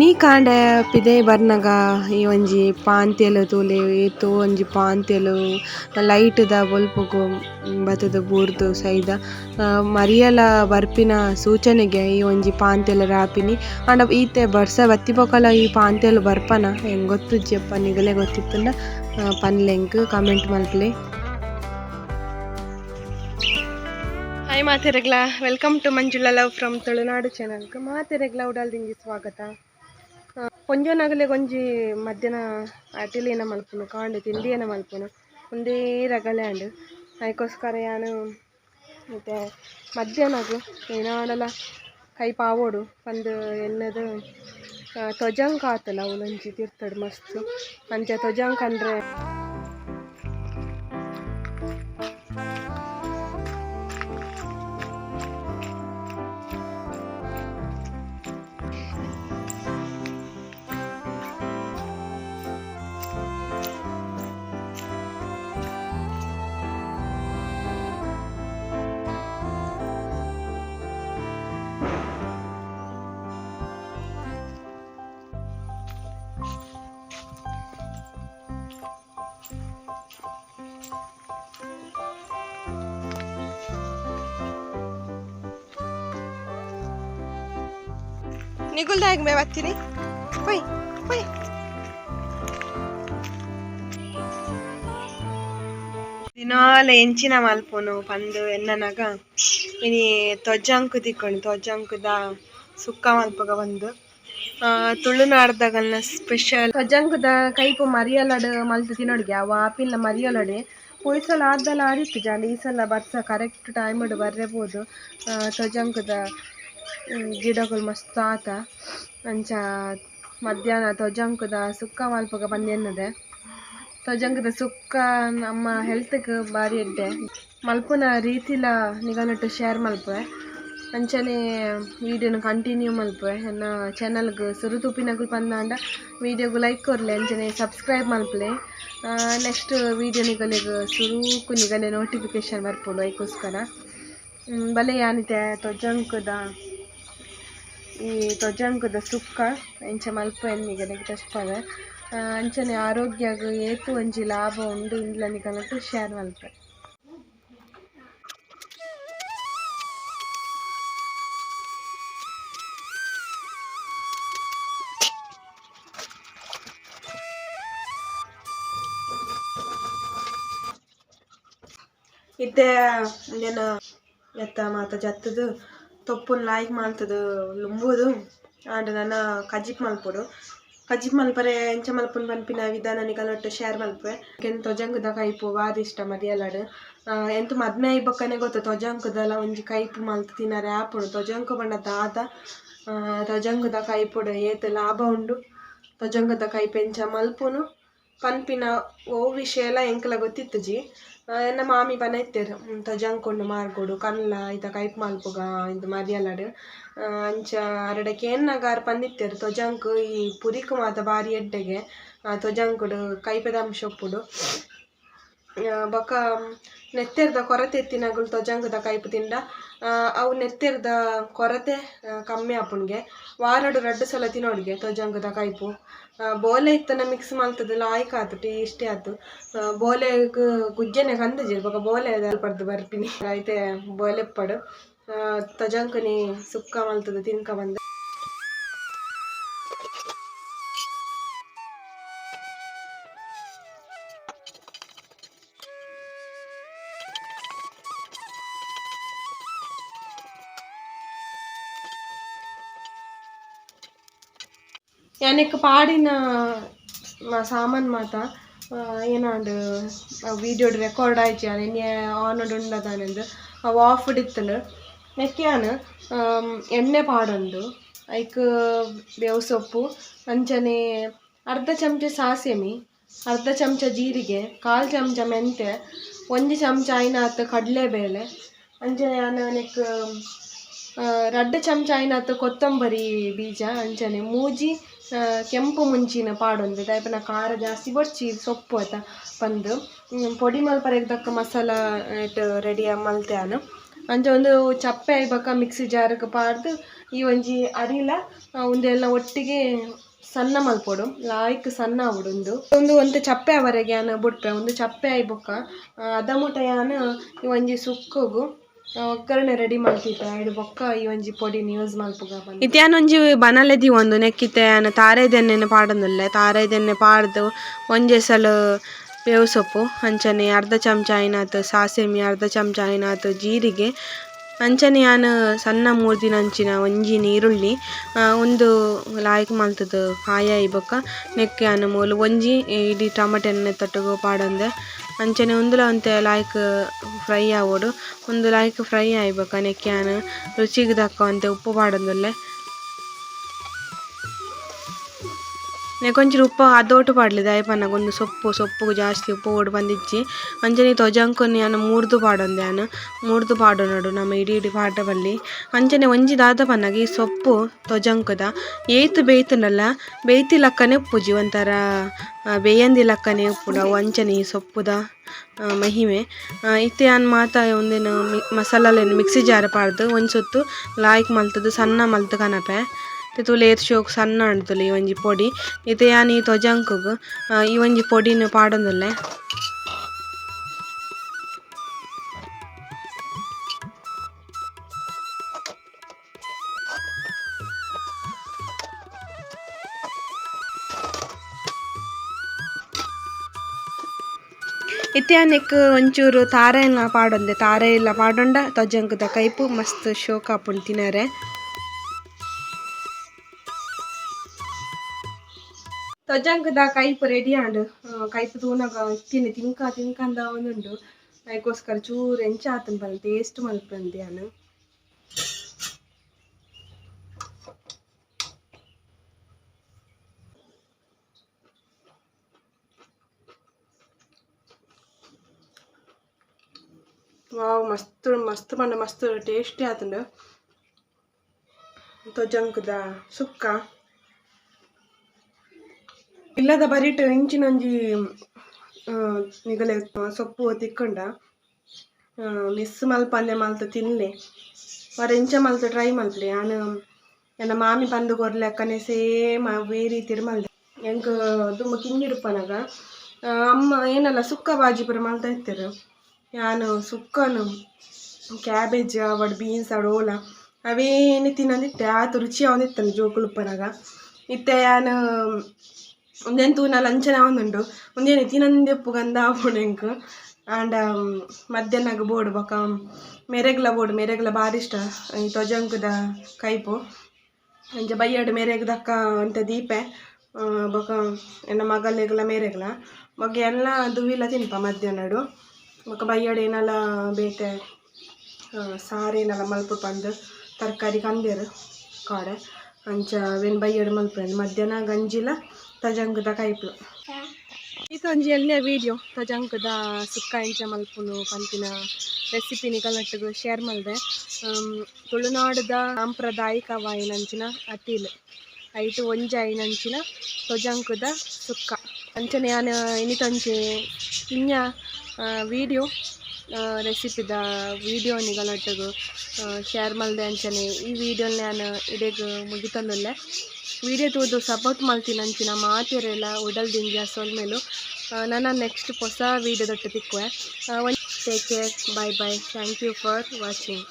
ನೀ ಕಾಂಡೆ ಪಿದೆ ಬರ್ನಗ, ಈ ಒಂಜಿ ಪಾಂತ್ಯಲ್ ತೂಲೆ ಏತೋ ಒಂಜಿ ಪಾಂತ್ಯಲ್ ಲೈಟ್ ದ ಬೊಲ್ಪುಗು ಬತ್ತುದು ಬೂರ್ದು ಸೈದ. ಮರಿಯಲ ಬರ್ಪಿನ ಸೂಚನೆಗೆ ಈ ಒಂಜಿ ಪಾಂತ್ಯಲ್ ರಾಪಿನಿ. ಆಂಡ ಈತೆ ಬರ್ಸ ಬತ್ತಿಪೊಕಲ ಈ ಪಾಂತ್ಯಲ್ ಬರ್ಪನ ಹೆಂಗ್ ಗೊತ್ತು ಜಪ್ಪ ನಿಗಲೆ ಗೊತ್ತಿತ್ತಂಡ. ಪನ್ಲೆಂಕ್ ಕಮೆಂಟ್ ಮಲ್ಪಲೆ. Hi ಮಾತೆರೆಗ್ಲ. Welcome to Manjula love from Tulunadu ಚಾನಲ್ಗೆ ಮಾತೆರೆಗ್ಲ ಉಡಾಲ್ದಿಂಗಿ ಸ್ವಾಗತ. ಕೊಂಜನಗಲೆ ಒಂಜಿ ಮಧ್ಯಾಹ್ನ ಅಟಿಲಿಯನ ಮಲ್ಪುನು, ಕಾಂಡೆ ತಿಂಡಿಯನ ಮಲ್ಪುನು. ಒಂದೇ ರಗಳೆ ಅಂಡು ಅದಕ್ಕೋಸ್ಕರ ಯಾನು ಮತ್ತೆ ಮಧ್ಯಾಹ್ನಗು ಏನಾಡಲ ಕೈ ಪಾವೋಡು ಒಂದು ಎನ್ನದು ತ್ವಜಂಕ ಆತಲ್ಲ ಅವನೊಂಜಿ ತಿರ್ತಡು ಮಸ್ತ್. ಅಂಚ ತ್ವಜಂಕ ಅಂದ್ರೆ ನಿಗುಲ್ದಾಗ್ ಮೇ ಬತ್ತೀನಿ ಹೊಯ್ ಹೊಯ್. ದಿನಾಲ ಎಂಚಿನ ಮಲ್ಪೊನು ಪಂದ್ ಎನ್ನನಗ. ಇನಿ ತೊಜ್ಜಂಕು ತಿಕ್ಕೊಂಡು ತೊಜ್ಜಂಕುದ ಸುಕ್ಕ ಮಲ್ಪಗ ಬಂದು. ತುಳುನಾಡ್ದಾಗಲ್ನ ಸ್ಪೆಷಲ್ ತೊಜ್ಜಂಕುದ ಕೈಪು ಮರಿಯಲಡ್ ಮಲ್ತು ತಿನ್ನೋಡ್ಗೆ ಅವ ಆಪಿಲ್ಲ ಮರಿಯಲಡೆ. ಹೋಯ್ ಸಲ ಆದ್ದಲ್ಲ ಆಡಿತ್ತು ಜಾಂಡ ಈ ಸಲ ಬರ್ಸ ಕರೆಕ್ಟ್ ಟೈಮ್ ಬರ್ರೇಬೋದು ತೊಜ್ಜಂಕುದ ಹ್ಮ್, ಗಿಡಗಳು ಮಸ್ತ್ ಆತ. ಅಂಚ ಮಧ್ಯಾಹ್ನ ತೊಜಂಕುದ ಸುಕ್ಕ ಮಲ್ಪಗ ಬಂದೆನ್ನದೆ ತೊಜಂಕುದ ಸುಕ್ಕ ನಮ್ಮ ಹೆಲ್ತ್ಗೆ ಬಾರಿ ಎಡ್ಡೆ. ಮಲ್ಪುನ ರೀತಿಲ ನಿಗನಟ್ಟು ಶೇರ್ ಮಲ್ಪೆ ಅಂಚನೆ ವೀಡಿಯೋನ ಕಂಟಿನ್ಯೂ ಮಲ್ಪೆ ನನ್ನ ಚಾನಲ್ಗೆ ಸುರು ತುಪ್ಪಿನಗಳು ಪಂದಾಂಡ ವಿಡಿಯೋಗು ಲೈಕ್ ಕೊರ್ಲೆ, ಅಂಚನೆ ಸಬ್ಸ್ಕ್ರೈಬ್ ಮಲ್ಪಲೆ. ನೆಕ್ಸ್ಟ್ ವೀಡಿಯೋ ನಿಗಲಿಗೆ ಸುರುಕು ನಿಗಲೆ ನೋಟಿಫಿಕೇಶನ್ ಬರ್ಬೋದು ಅದಕ್ಕೋಸ್ಕರ ಬಲೆ ಯಾನಿತೆ ತೊಜಂಕುದ ಈ ತೊಜಂಕುದ ಸುಕ್ಕ ಎಂಚ ಮಲ್ಪ ಎನ್ನಿಗೆ ತಷ್ಟವೆ ಅಂಚನೆ ಆರೋಗ್ಯಗ ಏತು ಒಂಜಿ ಲಾಭ ಉಂಡು ಇಂಡ್ಲನಿಗನಟ್ಟು ಶೇರ್ ಮಲ್ಪೆ. ಇತ್ತೆ ಅಂದೇನ ಎತ್ತ ಮಾತ ಜತ್ತದು. ತೊಪ್ಪುನ್ ಲಾಯ್ಕ್ ಮಾಲ್ತದು ಲುಂಬುದು. ಆಂಡ ನನ್ನ ಕಜಿಪ್ ಮಲ್ಪೊಡು. ಕಜಿಪ್ ಮಲ್ಪರೆ, ಎಂಚ ಮಲ್ಪುನ್ ಪನ್ಪಿನ ವಿಧಾನ ನಿಗಲೊಟ್ಟು ಶೇರ್ ಮಲ್ಪೆ ಕೆನ್ ತೊಜಂಕದ ಕೈಪು ಬಾರಿ ಇಷ್ಟ ಮರಿಯಲಾಡು ಎಂತು ಮದ್ಮೆ ಐಬಕ್ಕನೆ ಗೊತ್ತು ತೊಜಂಕದಲ್ಲ ಒಂಜಿ ಕೈಪು ಮಲ್ತು ತಿನ್ನರೆ ಆಪುಡು. ತೊಜಂಕು ಬಣ್ಣ ದಾದ ತೊಜಂಕುದ ಕೈಪುಡು ಏತ್ ಲಾಭ ಉಂಡು. ತೊಜಂಕದ ಕೈಪು ಎಂಚ ಮಲ್ಪುನು. ಪನ್ಪಿನ ಓ ವಿಷಯ ಎಂಕಲ ಗೊತ್ತಿತ್ತು ಜಿ ಎನ್ನ ಮಾಮಿ ಪನ ಇತ್ತೇರು ತೊಜಂಕೊಂಡು ಮಾರ್ಕೊಡು ಕನ್ಲ ಐತ ಕೈಪ್ ಮಲ್ಪುಗ ಇದು ಮರಿಯಲಾಡು. ಆ, ಅಂಚ ಅರಡಕ್ಕೆ ಏನ್ನಗಾರ್ ಪಂದಿತ್ತೆರ್ ತೊಜಂಕ್ ಈ ಪುರಿಕ್ ಮಾತ ಬಾರಿ ಎಡ್ಡೆಗೆ ತೊಜಂಕುಡು ಕೈಪದ ಅಂಶ ಬೊಕ ನೆತ್ತೆರ್ದ ಕೊರತೆ ಎತ್ತಿನಗಳು ತೊಜಂಗದ ಕೈಪು ತಿಂಡ ಆ, ಅವು ನೆತ್ತೆರ್ದ ಕೊರತೆ ಕಮ್ಮಿ ಆಪುಂಡ್ಗೆ ವಾರಡು ರಡ್ಡು ಸಲ ತಿನ್ನೋಡ್ಗೆ ತೊಜಂಗದ ಕೈಪು. ಬೋಲೆ ಇತ್ತನ ಮಿಕ್ಸ್ ಮಾಡ್ತದ ಲಾಯ್ಕ್ ಆತು ಟೇಸ್ಟಿ ಆತು. ಬೋಲೆ ಬೋಲೆಗ್ ಗುಜ್ಜೆನೆ ಕಂದಜಿರ್ ಬೊಕ ಬೋಲೆ ಪಡ್ದು ಬರ್ಪಿನಿ. ಐತೆ ಬೋಲೆ ಪಡು. ತಜಂಕನಿ ಸುಕ್ಕ ಮಲ್ತದ ತಿನ್ಕ ಬಂದ. ಮ- ಸಾಮಾನ್ ಮಾತ ಆ, ಏನಾಂಡ್ ವೀಡಿಯೋ ರೆಕಾರ್ಡ್ ಆಯ್ತು ಎಣ್ಣೆ ಆನ್ ಉಂಡದಾನಂದು ಅವು ಆಫ್ ಇತ್ತಂಡು ನೆಕ್ಯಾನ್ ಎಣ್ಣೆ ಪಾಡೊಂದು ಐಕ್ ಬೇವು ಸೊಪ್ಪು ಅಂಚನೆ ಅರ್ಧ ಚಮಚ ಸಾಸೆಮಿ ಅರ್ಧ ಚಮಚ ಜೀರಿಗೆ ಕಾಲು ಚಮಚ ಮೆಂತೆ ಒಂದು ಚಮಚ ಐನಾತ್ ಕಡಲೆಬೇಳೆ ಅಂಚನೆ ಆ, ರಡ್ಡ್ ಚಮಚ ಐನಾತ್ ಕೊತ್ತಂಬರಿ ಬೀಜ ಅಂಚನೆ ಮೂಜಿ ಕೆಂಪು ಮುಂಚಿನ ಪಾಡೊಂದು ದಾಯಪನ ಖಾರ ಜಾಸ್ತಿ ಬೊಡ್ಚಿ ಸೊಪ್ಪು ಆಯ್ತಾ? ಬಂದು ಪೊಡಿ ಮಲ್ಪರೆಗ್ ಮಸಾಲ ರೆಡಿ ಮಲ್ತ್ಯಾನು. ಅಂಚ ಒಂದು ಚಪ್ಪೆ ಆಯ್ಬೇಕ ಮಿಕ್ಸಿ ಜಾರಕ್ಕೆ ಪಾಡ್ದು, ಈ ಒಂಜಿ ಅರಿಲ ಒಂದೆಲ್ಲ ಒಟ್ಟಿಗೆ ಸಣ್ಣ ಮಲ್ಪೊಡು ಲಾಯ್ಕ್ ಸಣ್ಣ ಆವುಡು ಒಂದು. ಒಂದು ಚಪ್ಪೆ ಅವರೆಗೆ ಅನ್ನ ಬುಡ್ಪೆ, ಒಂದು ಚಪ್ಪೆ ಆಯ್ಬೊಕ್ಕ ಅದ ಮುಟ ಯಾನ್ ಈ ಒಂಜಿ ಸುಕ್ಕುಗು ಒಗ್ಗರಣೆ ರೆಡಿ ಮಲ್ತಿತ್ತೆ ಐಡ್ ಬೊಕ್ಕ ಈ ಒಂಜಿ ಪೊಡಿನ್ ಯೂಸ್ ಮಲ್ಪುಗ ಯಾನ್ ಒಂಜಿ ಬನಲೆ ದಿ ಒಂದು ನೆಕ್ಕಿತ್ತೆ ಯಾನ್ ತಾರೆದೆನ್ನೆ ಪಾಡೊಂದುಲ್ಲೆ ತಾರೆದೆನ್ನೆ ಪಾಡ್ದು ಒಂಜೆ ಸಲ ಬೇವು ಸೊಪ್ಪು, ಅಂಚನೆ ಅರ್ಧ ಚಮಚ ಆಯ್ನಾತ್ ಸಾಸಿಮಿ, ಅರ್ಧ ಚಮಚ ಆಯ್ನಾತ್ ಜೀರಿಗೆ ಅಂಚನೆ ಯಾನ್ ಸಣ್ಣ ಮೂರ್ದಿನಂಚಿನ ಒಂಜಿ ನೀರುಳ್ಳಿ ಒಂದು ಲಾಯ್ಕ್ ಮಲ್ತುದು ಕಾಯ ಬೊಕ್ಕ ನೆಕ್ಕೆ ಯಾನ್ ಮೂಲು ಒಂಜಿ ಇಡೀ ಟಮಟೆ ಎಣ್ಣೆ ತಟ್ಟಗು ಪಾಡೊಂದೆ. ಅಂಚನೆ ಉಂದುಲ ಒಂತೆ ಲಾಯ್ಕ್ ಫ್ರೈ ಆವೊಡು, ಒಂದು ಲಾಯ್ಕ್ ಫ್ರೈ ಆಯ್ಬೊಕ ನೆಕ್ಕೆ ಯಾನ್ ರುಚಿಗ್ ದಕ್ಕ ಒಂತೆ ಉಪ್ಪು ಪಾಡೊಂದುಲ್ಲೆ. ನೆಕೊಂಚೂರು ಉಪ್ಪು ಅದೋಟು ಪಾಡ್ಲೆ ದಾಯೆ ಪನ್ನಗ ಒಂದು ಸೊಪ್ಪು ಸೊಪ್ಪು ಜಾಸ್ತಿ ಉಪ್ಪು ಓಡ್ ಬಂದಿಜ್ಜಿ ಅಂಚನೆ ತೊಜಂಕೊನಿ ಯಾನ್ ಮೂರ್ದು ಪಾಡೊಂದೆ ಅನ್ನು ಮೂರ್ದು ಪಾಡೊನಡು ನಮ್ಮ ಇಡೀ ಇಡೀ ಪಾಠ ಬಲ್ಲಿ ಅಂಚನೆ ಒಂಜಿ ದಾದ ಪನ್ನಗ ಈ ಸೊಪ್ಪು ತೊಜಂಕುದ ಏತ್ ಬೇಯ್ತಿ ಬೇಯ್ತಿಲಕ್ಕನೆ ಉಪ್ಪುಜಿ ಒಂಥರ ಬೇಯಂದಿ ಲಕ್ಕನೆ ಉಪ್ಪುಂಡು ಅಂಚನೆ ಈ ಸೊಪ್ಪುದ ಮಹಿಮೆ ಇತ್ತೆ ಅನ್ ಮಾತ ಒಂದೆನ್ ಮಸಾಲಾಲೆನ್ ಮಿಕ್ಸಿ ಜಾರ ಪಾಡ್ದು ಒಂದು ಸುತ್ತು ಲಾಯ್ಕ್ ಮಲ್ತದು ಸಣ್ಣ ಮಲ್ತು ಕನಪೆ ತಿತ್ತು ಏತ್ ಶೋಕ್ ಸಣ್ಣ ಉಂಡುತ್ತುಲೆ ಈ ಒಂಜಿ ಪೊಡಿ ಇತ್ತೆ ಯಾನ್ ಈ ಈ ಒಂಜಿ ಪೊಡಿನ್ ಪಾಡೊಂದುಲ್ಲೆ ಇತ್ತೆ ನೆಕ್ ಒಂಚೂರು ತಾರೆನ ಪಾಡೊಂದೆ ತಾರೆ ಇಲ್ಲ ಪಾಡೊಂಡ ತೊಜಂಕುದ ಕೈಪು ಮಸ್ತ್ ಶೋಕ್ ಆಪುಂಡು ತಿನರೆ ತೊಜಂಕುದ ಕೈಪು ರೆಡಿ ಆಂಡ್ ಕೈಪು ತೂನಗ ತಿನ್ನಿ ತಿಂಕ ತಿನ್ಕಂದ ಒಂದುಂಡು ಅದಕ್ಕೋಸ್ಕರ ಚೂರು ಎಂಚ ಆತನ ಬಂದು ಟೇಸ್ಟ್ ಮಲ್ಪಂದೆ ಯಾನು ವಾವ್ ಮಸ್ತ್ ಮಸ್ತ್ ಪಂಡ ಮಸ್ತ್ ಟೇಸ್ಟಿ ಆತುಂಡು ತೊಜಂಕದ ಸುಕ್ಕ ಇಲ್ಲದ ಬರಿಟ್ ಇಂಚಿನೊಂಜಿ ನಿಗಲೆ ಸೊಪ್ಪು ತಿಕ್ಕಂಡ ಮಿಸ್ ಮಲ್ಪಂದೆ ಮಲ್ತ ತಿನ್ಲೆ. ಬರ ಇಂಚ ಮಲ್ತ ಟ್ರೈ ಮಲ್ಪ್ಲೆ. ಆನ್ ನನ್ನ ಮಾಮಿ ಬಂದು ಕೊರ್ಲೆಕ್ಕನೆ ಸೇಮ್ ಅವೇ ರೀತಿಡ್ ಮಲ್ದೆ. ಎಂಕ್ ತುಂಬ ಕಿಂಗಿಡುಪ್ಪನಗ ಆ, ಅಮ್ಮ ಏನಲ್ಲ ಸುಕ್ಕ ಬಾಜಿ ಪರ ಮಲ್ತ ಇತ್ತೆರ್. ನಾನು ಸುಕ್ಕನು ಕ್ಯಾಬೇಜ್ ಅವಡ್ ಬೀನ್ಸ್ ಅವಡ್ ಓಲ ಅವೇನು ತಿನ್ನಂದಿತ್ತೆ. ಆತು ರುಚಿ ಅವನಿತ್ತಲ್ಲ ಜೋಕುಲುಪ್ಪನಗ. ಇತ್ತೆ ಯಾನು ಒಂದೆನ್ ತೂನಲ ಅಂಚನೆ ಅವನುಂಡು ಒಂದೇನು ತಿನಂದೆ ಗಂಧ ಆಪುಂಡು ಎಂಕ್ ಆಂಡ ಮಧ್ಯಾಹ್ನಗ್ ಬೋಡು ಬೊಕ ಮೆರೆಗ್ಲ ಬೋಡು ಮೆರೆಗ್ಲ ಬಾರಿ ಇಷ್ಟ. ಈ ತೊಜಂಕದ ಕೈಪು. ಅಂಚ ಬೈಯಡ್ ಮೇರೆಗ್ ದಕ್ಕ ಅಂತ ದೀಪೆ. ಬೊಕ ಎನ್ನ ಮಗಲೆಗ್ಲ ಮೇರೆಗ್ಲ. ಬೊಕ ಎಲ್ಲ ದುವಿಲ ತಿನ್ಪ ಮಧ್ಯಾಹ್ನಡು. ಬೊಕ ಬೈಯಡ್ ಏನಲ್ಲ ಬೇತೆ ಸಾರಿ ಸಾರು ಏನಲ ಮಲ್ಪು ಪಂದ್, ತರಕಾರಿ ಕಂದೆರ್ ಕಾಡೆ. ಅಂಚ ವೆನ್ ಬೈಯಡ್ ಮಲ್ಪ ಮಧ್ಯಾಹ್ನ ಗಂಜಿಲ ತಜಂಕುದ ಕೈಪ್ಲು ಈತೊಂಜಿ ಎಲ್ಯ ವಿಡಿಯೋ ತಜಂಗದ ಸುಕ್ಕ ಇಂಚ ಮಲ್ಪುನು ಪಂಪಿನ ರೆಸಿಪಿ ನಿಕಲ್ನಟ್ಟುಗು ಶೇರ್ ಮಲ್ದೆ. ತುಳುನಾಡುದ ಸಾಂಪ್ರದಾಯಿಕ ವಾಯಿನಂಚಿನ ಅತಿಲ್ ಐಟು ಒಂಜಿ ಐನಂಚಿನ ತೊಜಂಕುದ ಸುಕ್ಕ. ಅಂಚನೆ ಯಾನ್ ಇನ್ನಿತೊಂಜಿ ಇನ್ಯ ವಿಡಿಯೋ ರೆಸಿಪಿದ ವಿಡಿಯೋ ನಿಗಲಟ್ಟುಗು ಶೇರ್ ಮಲ್ದೆ ಅಂಚನೆ ಈ ವಿಡಿಯೋ ನಾನು ಇಡೆಗ್ ಮುಗಿತಂದುಲ್ಲೆ. ವಿಡಿಯೋ ತೋದು ಸಪೋರ್ಟ್ ಮಲ್ತಿನ ಅಂಚಿನ ಮಾತೆರೆಲ್ಲ, ಉಡಲ್ ದಿಂಜ ಸೊಲ್ಮೇಲು ನನ್ನ ನೆಕ್ಸ್ಟ್ ಹೊಸ ವಿಡಿಯೋದೊಟ್ಟು ತಿಕ್ಕುವೆ take care bye bye thank you for watching